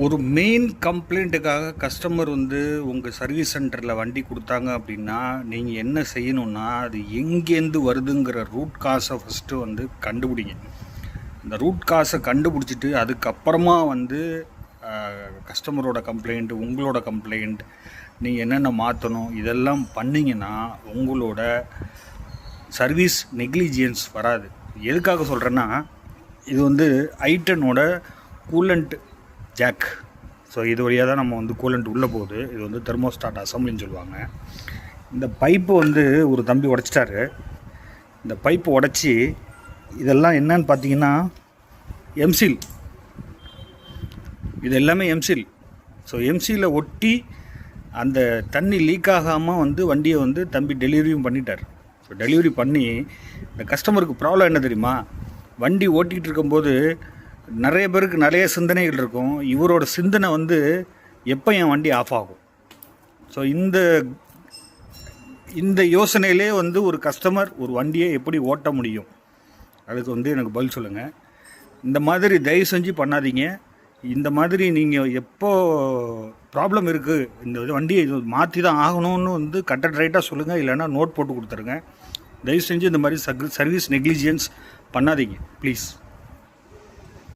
ஒரு main கம்ப்ளைண்ட்டுக்காக customer வந்து உங்கள் சர்வீஸ் சென்டரில் வண்டி கொடுத்தாங்க அப்படின்னா நீங்கள் என்ன செய்யணும்னா அது எங்கேருந்து வருதுங்கிற ரூட் காசை ஃபஸ்ட்டு வந்து கண்டுபிடிங்க. இந்த ரூட் காசை கண்டுபிடிச்சிட்டு அதுக்கப்புறமா வந்து கஸ்டமரோட கம்ப்ளைண்ட் உங்களோட கம்ப்ளைண்ட் நீங்கள் என்னென்ன மாற்றணும் இதெல்லாம் பண்ணிங்கன்னா உங்களோட சர்வீஸ் நெக்லிஜியன்ஸ் வராது. எதுக்காக சொல்கிறேன்னா இது வந்து ஐட்டனோட கூலண்ட் ஜாக் ஸோ இது வழியாக தான் நம்ம வந்து கூலண்ட் உள்ளே போகுது. இது வந்து தெர்மோஸ்டாட் அசம்பிளின்னு சொல்லுவாங்க. இந்த பைப்பு வந்து ஒரு தம்பி உடைச்சிட்டாரு. இந்த பைப்பு உடச்சி இதெல்லாம் என்னன்னு பார்த்தீங்கன்னா எம்சில் இது எல்லாமே எம்சில் ஸோ எம்சியில் ஒட்டி அந்த தண்ணி லீக் ஆகாமல் வந்து வண்டியை வந்து தம்பி டெலிவரியும் பண்ணிட்டார். ஸோ டெலிவரி பண்ணி இந்த கஸ்டமருக்கு ப்ராப்ளம் என்ன தெரியுமா? வண்டி ஓட்டிகிட்டு இருக்கும்போது நிறைய பேருக்கு நிறைய சிந்தனைகள் இருக்கும். இவரோட சிந்தனை வந்து எப்போ என் வண்டி ஆஃப் ஆகும்? ஸோ இந்த இந்த யோசனையிலே வந்து ஒரு கஸ்டமர் ஒரு வண்டியை எப்படி ஓட்ட முடியும்? அதுக்கு வந்து எனக்கு பதில் சொல்லுங்கள் இந்த மாதிரி தயவு செஞ்சு பண்ணாதீங்க. இந்த மாதிரி நீங்கள் எப்போ ப்ராப்ளம் இருக்குது இந்த இது வண்டியை இது மாற்றி தான் ஆகணும்னு வந்து கட்டட் ரைட்டாக சொல்லுங்கள் இல்லைன்னா நோட் போட்டு கொடுத்துருங்க. தயவு செஞ்சு இந்த மாதிரி சர்வீஸ் நெக்லிஜியன்ஸ் பண்ணாதீங்க ப்ளீஸ்